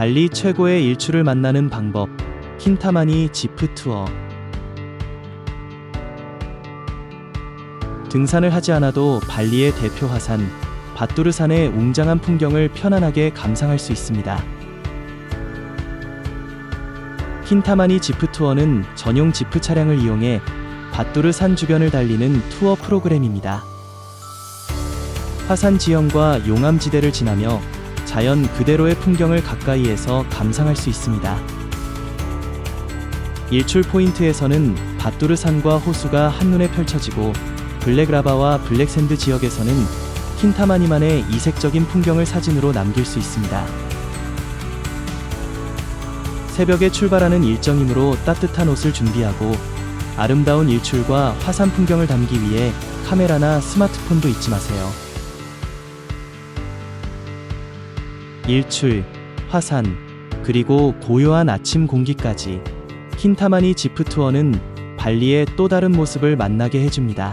발리 최고의 일출을 만나는 방법. 킨타마니 지프 투어. 등산을 하지 않아도 발리의 대표 화산 바뚜르산의 웅장한 풍경을 편안하게 감상할 수 있습니다. 킨타마니 지프 투어는 전용 지프 차량을 이용해 바뚜르 산 주변을 달리는 투어 프로그램입니다. 화산 지형과 용암지대를 지나며 자연 그대로의 풍경을 가까이에서 감상할 수 있습니다. 일출 포인트에서는 바뚜르 산과 호수가 한눈에 펼쳐지고 블랙라바와 블랙샌드 지역에서는 킨타마니만의 이색적인 풍경을 사진으로 남길 수 있습니다. 새벽에 출발하는 일정이므로 따뜻한 옷을 준비하고 아름다운 일출과 화산 풍경을 담기 위해 카메라나 스마트폰도 잊지 마세요. 일출, 화산, 그리고 고요한 아침 공기까지 킨타마니 지프 투어는 발리의 또 다른 모습을 만나게 해줍니다.